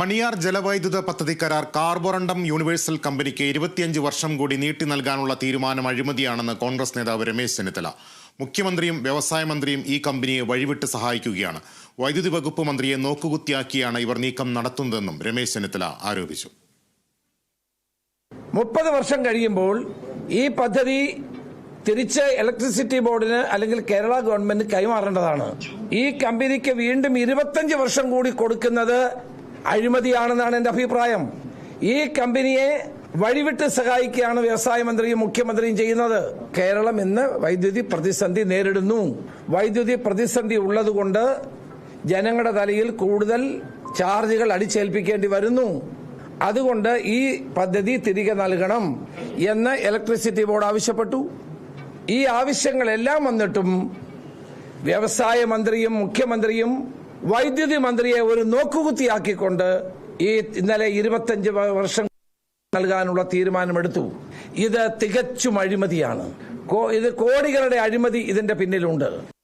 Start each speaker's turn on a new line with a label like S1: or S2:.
S1: മണിയാർ ജലവൈദ്യുത പദ്ധതി കരാർ കാർബോറണ്ടം യൂണിവേഴ്സൽ കമ്പനിക്ക് ഇരുപത്തിയഞ്ച് വർഷം കൂടി നീട്ടി നൽകാനുള്ള തീരുമാനം അഴിമതിയാണെന്ന് കോൺഗ്രസ് നേതാവ് രമേശ് ചെന്നിത്തല. മുഖ്യമന്ത്രിയും വ്യവസായ മന്ത്രിയും ഈ കമ്പനിയെ വഴിവിട്ട് സഹായിക്കുകയാണ്. വൈദ്യുതി വകുപ്പ് മന്ത്രിയെ നോക്കുകുത്തിയാക്കിയാണ് ഇവർ നീക്കം നടത്തുന്നതെന്നും രമേശ് ചെന്നിത്തല ആരോപിച്ചു.
S2: മുപ്പത് വർഷം കഴിയുമ്പോൾ ഈ പദ്ധതി തിരിച്ച് ഇലക്ട്രിസിറ്റി ബോർഡിന് അല്ലെങ്കിൽ കേരള ഗവൺമെന്റ് കൈമാറേണ്ടതാണ്. ഈ കമ്പനിക്ക് വീണ്ടും ഇരുപത്തഞ്ച് വർഷം കൂടി കൊടുക്കുന്നത് അഴിമതിയാണെന്നാണ് എന്റെ അഭിപ്രായം. ഈ കമ്പനിയെ വഴിവിട്ട് സഹായിക്കുകയാണ് വ്യവസായ മന്ത്രിയും മുഖ്യമന്ത്രിയും ചെയ്യുന്നത്. കേരളം ഇന്ന് വൈദ്യുതി പ്രതിസന്ധി നേരിടുന്നു. വൈദ്യുതി പ്രതിസന്ധി ഉള്ളതുകൊണ്ട് ജനങ്ങളുടെ തലയിൽ കൂടുതൽ ചാർജുകൾ അടിച്ചേൽപ്പിക്കേണ്ടി വരുന്നു. അതുകൊണ്ട് ഈ പദ്ധതി തിരികെ നൽകണം എന്ന് ഇലക്ട്രിസിറ്റി ബോർഡ് ആവശ്യപ്പെട്ടു. ഈ ആവശ്യങ്ങളെല്ലാം വന്നിട്ടും വ്യവസായ മന്ത്രിയും മുഖ്യമന്ത്രിയും വൈദ്യുതി മന്ത്രിയെ ഒരു നോക്കുകുത്തിയാക്കിക്കൊണ്ട് ഈ ഇന്നലെ ഇരുപത്തഞ്ച് വർഷം നൽകാനുള്ള തീരുമാനമെടുത്തു. ഇത് തികച്ചും അഴിമതിയാണ്. ഇത് കോടികളുടെ അഴിമതി ഇതിന്റെ പിന്നിലുണ്ട്.